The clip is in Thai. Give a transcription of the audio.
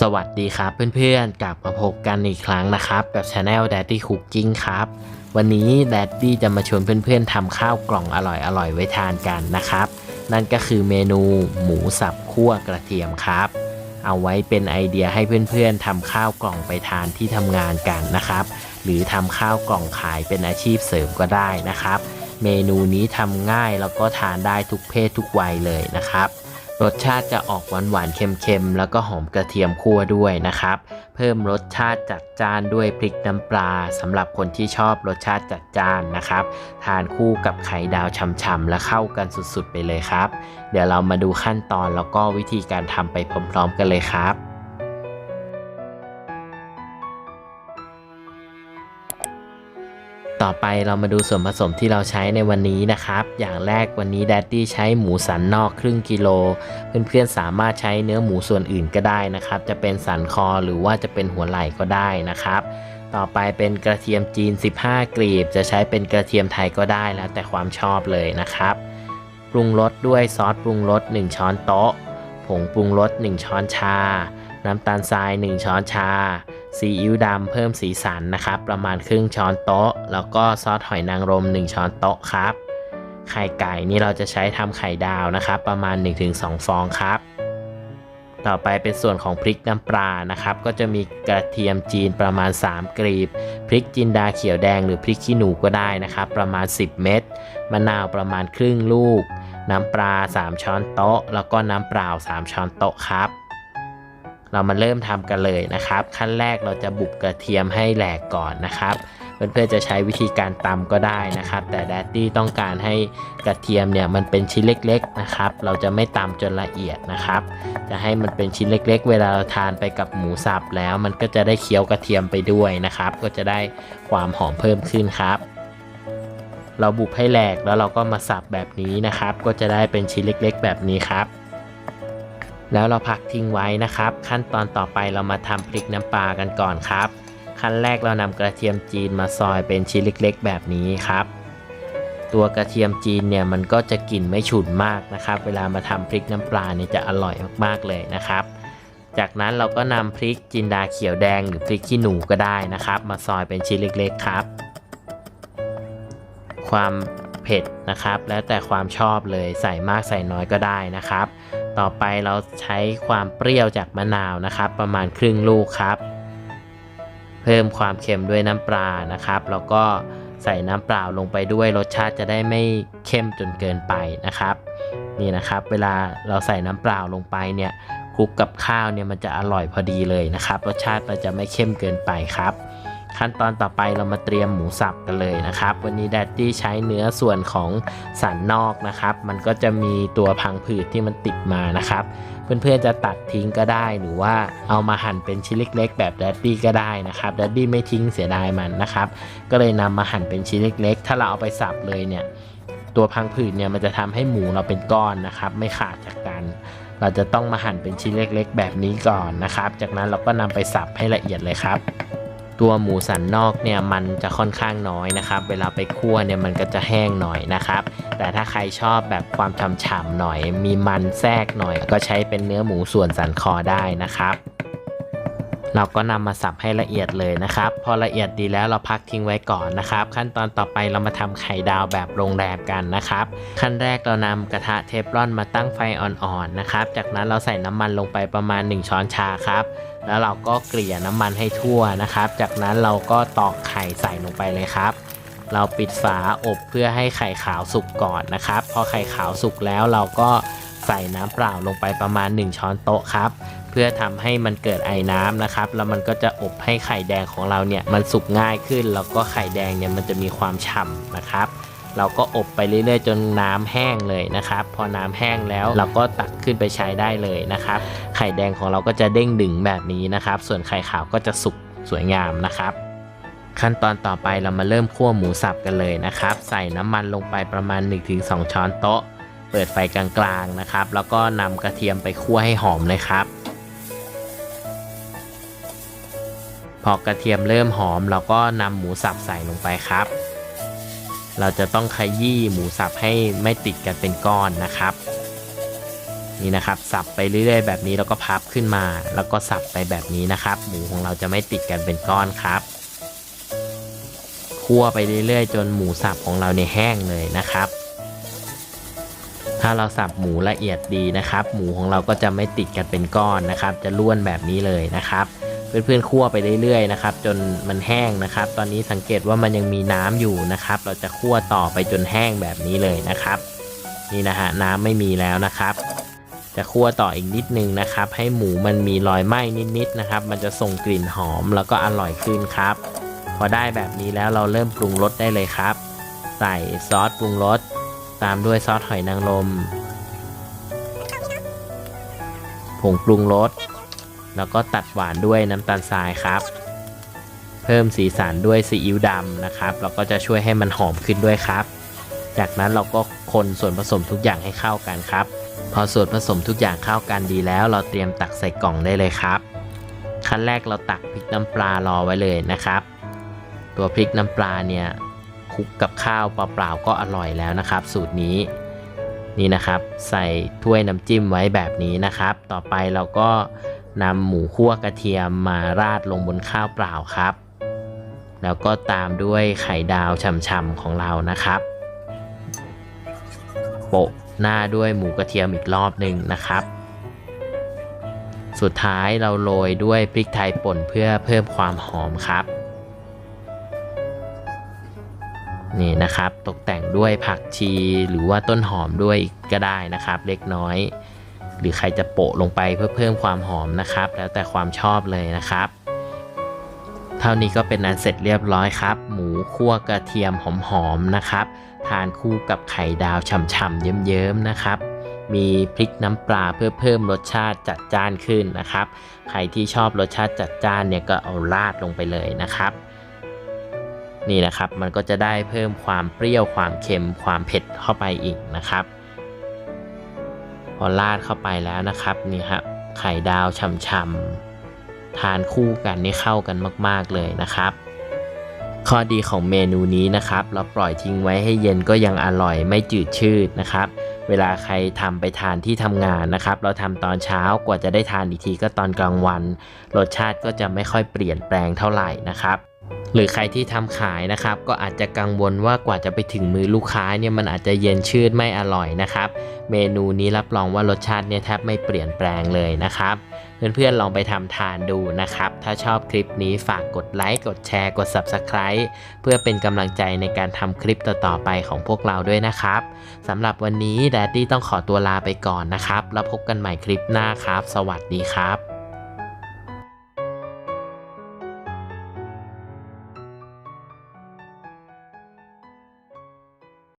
สวัสดีครับเพื่อนๆ กลับมาพบกันอีกครั้งนะครับ กับช anel Daddy Cooking ครับ วันนี้ Daddy จะมาชวนเพื่อนๆทำข้าวกล่องอร่อยๆ ไว้ทานกันนะครับ นั่นก็คือเมนูหมูสับคั่วกระเทียมครับ เอาไว้เป็นไอเดียให้เพื่อนๆทำข้าวกล่องไปทานที่ทำงานกันนะครับ หรือทำข้าวกล่องขายเป็นอาชีพเสริมก็ได้นะครับ เมนูนี้ทำง่ายแล้วก็ทานได้ทุกเพศทุกวัยเลยนะครับ รสชาติจะออกหวานหวานเค็มๆ แล้วก็หอมกระเทียมคั่วด้วยนะครับ เพิ่มรสชาติจัดจ้านด้วยพริกน้ำปลาสำหรับคนที่ชอบรสชาติจัดจ้านนะครับ ทานคู่กับไข่ดาวฉ่ำๆและเข้ากันสุดๆไปเลยครับ เดี๋ยวเรามาดูขั้นตอนแล้วก็วิธีการทำไปพร้อมๆ กันเลยครับ ต่อไปเรามาดูส่วนผสมที่เราใช้ในวันนี้นะครับ อย่างแรกวันนี้แดดดี้ใช้หมูสันนอกครึ่งกิโล เพื่อนๆสามารถใช้เนื้อหมูส่วนอื่นก็ได้นะครับ จะเป็นสันคอหรือว่าจะเป็นหัวไหล่ก็ได้นะครับ ต่อไปเป็นกระเทียมจีน 15 กลีบ จะใช้เป็นกระเทียมไทยก็ได้แล้วแต่ความชอบเลยนะครับ ปรุงรสด้วยซอสปรุงรส 1 ช้อนโต๊ะ ผงปรุงรส 1 ช้อนชา น้ำตาลทราย 1 ช้อนชา ซีอิ๊วดำเพิ่มสีสันนะครับ ประมาณครึ่งช้อนโต๊ะ แล้วก็ซอสหอยนางรม 1 ช้อนโต๊ะครับ ไข่ไก่นี่เราจะใช้ทำไข่ดาวนะครับ ประมาณ 1-2 ฟองครับ ต่อไปเป็นส่วนของพริกน้ำปลานะครับ ก็จะมีกระเทียมจีนประมาณ 3 กรีบ พริกจินดาเขียวแดงหรือพริกขี้หนูก็ได้นะครับ ประมาณ 10 เม็ด มะนาวประมาณครึ่งลูก น้ำปลา 3 ช้อนโต๊ะ แล้วก็น้ำเปล่า 3 ช้อนโต๊ะครับ เรามาเริ่มทำกันเลยนะครับ ขั้นแรกเราจะบุบกระเทียมให้แหลกก่อนนะครับเพื่อนๆจะใช้วิธีการตำก็ได้นะครับ แต่แดดดี้ต้องการให้กระเทียมเนี่ยมันเป็นชิ้นเล็กๆนะครับ เราจะไม่ตำจนละเอียดนะครับ จะให้มันเป็นชิ้นเล็ก ๆ เวลาเราทานไปกับหมูสับแล้ว มันก็จะได้เคี้ยวกระเทียมไปด้วยนะครับ ก็จะได้ความหอมเพิ่มขึ้นครับ เราบุบให้แหลกแล้วเราก็มาสับแบบนี้นะครับ ก็จะได้เป็นชิ้นเล็ก ๆ แบบนี้ครับ แล้วเราพักทิ้งไว้นะครับ ขั้นตอนต่อไปเรามาทำพริกน้ำปลากันก่อนครับ ขั้นแรกเรานำกระเทียมจีนมาซอยเป็นชิ้นเล็ก ๆ แบบนี้ครับ ตัวกระเทียมจีนเนี่ยมันก็จะกลิ่นไม่ฉุนมากนะครับ เวลามาทำพริกน้ำปลาเนี่ยจะอร่อยมากๆเลยนะครับ จากนั้นเราก็นำพริกจินดาเขียวแดงหรือพริกขี้หนูก็ได้นะครับ มาซอยเป็นชิ้นเล็ก ๆ ครับ ความเผ็ดนะครับ แล้วแต่ความชอบเลยใส่มากใส่น้อยก็ได้นะครับ ต่อไปเราใช้ความเปรี้ยวจากมะนาวนะครับ ประมาณครึ่งลูกครับ เพิ่มความเค็มด้วยน้ำปลานะครับ แล้วก็ใส่น้ำเปล่าลงไปด้วยรสชาติจะได้ไม่เข้มจนเกินไปนะครับ นี่นะครับ เวลาเราใส่น้ำเปล่าลงไปเนี่ยคลุกกับข้าวเนี่ยมันจะอร่อยพอดีเลยนะครับ รสชาติมันจะไม่เข้มเกินไปครับ ขั้นตอนต่อไปเรามาเตรียมหมูสับกันเลยนะครับ วันนี้แดดดี้ใช้เนื้อส่วนของสันนอกนะครับ มันก็จะมีตัวพังผืดที่มันติดมานะครับ เพื่อนๆจะตัดทิ้งก็ได้หรือว่าเอามาหั่นเป็นชิ้นเล็ก ๆ แบบแดดดี้ก็ได้นะครับแดดดี้ไม่ทิ้งเสียดายมันนะครับ ก็เลยนำมาหั่นเป็นชิ้นเล็ก ๆ ถ้าเราเอาไปสับเลยเนี่ยตัวพังผืดเนี่ยมันจะทำให้หมูเราเป็นก้อนนะครับ ไม่ขาดจากกันเราจะต้องมาหั่นเป็นชิ้นเล็กๆ แบบนี้ก่อนนะครับ จากนั้นเราก็นำไปสับให้ละเอียดเลยครับ ตัวหมูสันนอกเนี่ยมันจะค่อนข้างน้อยนะครับ เวลาไปคั่วเนี่ยมันก็จะแห้งหน่อยนะครับ แต่ถ้าใครชอบแบบความฉ่ำๆหน่อย มีมันแทรกหน่อย ก็ใช้เป็นเนื้อหมูส่วนสันคอได้นะครับ เราก็นำมาสับให้ละเอียดเลยนะครับ พอละเอียดดีแล้วเราพักทิ้งไว้ก่อนนะครับ ขั้นตอนต่อไปเรามาทำไข่ดาวแบบโรงแรมกันนะครับ ขั้นแรกเรานำกระทะเทฟลอนมาตั้งไฟอ่อนๆนะครับ จากนั้นเราใส่น้ำมันลงไปประมาณ 1 ช้อนชาครับ แล้วเราก็เกลี่ยน้ำมันให้ทั่วนะครับ จากนั้นเราก็ตอกไข่ใส่ลงไปเลยครับ เราปิดฝาอบเพื่อให้ไข่ขาวสุกก่อนนะครับ พอไข่ขาวสุกแล้วเราก็ใส่น้ำเปล่าลงไปประมาณ 1 ช้อนโต๊ะครับ เพื่อทำให้มันเกิดไอน้ำนะครับ แล้วมันก็จะอบให้ไข่แดงของเราเนี่ยมันสุกง่ายขึ้น แล้วก็ไข่แดงเนี่ยมันจะมีความฉ่ำนะครับ เราก็อบไปเรื่อยๆ จนน้ำแห้งเลยนะครับ พอน้ำแห้งแล้วเราก็ตักขึ้นไปใช้ได้เลยนะครับ ไข่แดงของเราก็จะเด้งดึงแบบนี้นะครับ ส่วนไข่ขาวก็จะสุกสวยงามนะครับ ขั้นตอนต่อไปเรามาเริ่มคั่วหมูสับกันเลยนะครับ ใส่น้ำมันลงไปประมาณ 1-2 ช้อนโต๊ะ เปิดไฟกลางๆนะครับ แล้วก็นำกระเทียมไปคั่วให้หอมเลยครับพอกระเทียมเริ่มหอม เราก็นำหมูสับใส่ลงไปครับ เราจะต้องขยี้หมูสับให้ไม่ติดกันเป็นก้อนนะครับ นี่นะครับสับไปเรื่อยๆ แบบนี้แล้วก็พับขึ้นมา แล้วก็สับไปแบบนี้นะครับ หมูของเราจะไม่ติดกันเป็นก้อนครับคั่วไปเรื่อยๆ จนหมูสับของเราเนี่ยแห้งเลยนะครับ ถ้าเราสับหมูละเอียดดีนะครับ หมูของเราก็จะไม่ติดกันเป็นก้อนนะครับ จะล้วนแบบนี้เลยนะครับ เพื่อนๆคั่วไปเรื่อยๆนะครับจนมันแห้งนะครับ ตอนนี้สังเกตว่ามันยังมีน้ำอยู่นะครับ เราจะคั่วต่อไปจนแห้งแบบนี้เลยนะครับ นี่นะฮะน้ำไม่มีแล้วนะครับ จะคั่วต่ออีกนิดนึงนะครับ ให้หมูมันมีรอยไหม้นิดๆนะครับ มันจะส่งกลิ่นหอมแล้วก็อร่อยขึ้นครับ พอได้แบบนี้แล้วเราเริ่มปรุงรสได้เลยครับ ใส่ซอสปรุงรสตามด้วยซอสหอยนางรมผงปรุงรส แล้วก็ตัดหวานด้วยน้ำตาลทรายครับ เพิ่มสีสันด้วยซีอิ๊วดำนะครับ แล้วก็จะช่วยให้มันหอมขึ้นด้วยครับ จากนั้นเราก็คนส่วนผสมทุกอย่างให้เข้ากันครับ พอส่วนผสมทุกอย่างเข้ากันดีแล้ว เราเตรียมตักใส่กล่องได้เลยครับ ขั้นแรกเราตักพริกน้ำปลารอไว้เลยนะครับ ตัวพริกน้ำปลาเนี่ยคลุกกับข้าวเปล่าๆก็อร่อยแล้วนะครับ สูตรนี้นี่นะครับ ใส่ถ้วยน้ำจิ้มไว้แบบนี้นะครับ ต่อไปเราก็ นำหมูคั่วกระเทียมมาราดลงบนข้าวเปล่าครับ แล้วก็ตามด้วยไข่ดาวฉ่ำๆของเรานะครับ โปะหน้าด้วยหมูกระเทียมอีกรอบหนึ่งนะครับ สุดท้ายเราโรยด้วยพริกไทยป่นเพื่อเพิ่มความหอมครับ นี่นะครับตกแต่งด้วยผักชีหรือว่าต้นหอมด้วยก็ได้นะครับ เล็กน้อย หรือใครจะโปะลงไปเพื่อเพิ่มความหอมนะครับ แล้วแต่ความชอบเลยนะครับ เท่านี้ก็เป็นอันเสร็จเรียบร้อยครับ หมูคั่วกระเทียมหอมๆนะครับ ทานคู่กับไข่ดาวฉ่ำๆเยิ้มๆนะครับมีพริกน้ำปลาเพื่อเพิ่มรสชาติจัดจ้านขึ้นนะครับ ใครที่ชอบรสชาติจัดจ้านเนี่ยก็เอาราดลงไปเลยนะครับ นี่นะครับมันก็จะได้เพิ่มความเปรี้ยวความเค็มความเผ็ดเข้าไปอีกนะครับ พอราดเข้าไปแล้วนะครับนี่ครับไข่ดาวฉ่ำๆทานคู่กันนี่เข้ากันมาก ๆเลยนะครับ ข้อดีของเมนูนี้นะครับ เราปล่อยทิ้งไว้ให้เย็นก็ยังอร่อยไม่จืดชืดนะครับ เวลาใครทำไปทานที่ทำงานนะครับ เราทำตอนเช้ากว่าจะได้ทานอีกทีก็ตอนกลางวัน รสชาติก็จะไม่ค่อยเปลี่ยนแปลงเท่าไหร่นะครับ หรือใครที่ทำขายนะครับ ก็อาจจะกังวลว่ากว่าจะไปถึงมือลูกค้าเนี่ยมันอาจจะเย็นชืดไม่อร่อยนะครับ เมนูนี้รับรองว่ารสชาติเนี่ยแทบไม่เปลี่ยนแปลงเลยนะครับ เพื่อนๆลองไปทำทานดูนะครับ ถ้าชอบคลิปนี้ฝากกดไลค์กดแชร์กด Subscribe เพื่อเป็นกำลังใจในการทำคลิปต่อๆไปของพวกเราด้วยนะครับสำหรับวันนี้แดดดี้ต้องขอตัวลาไปก่อนนะครับ แล้วพบกันใหม่คลิปหน้าครับ สวัสดีครับ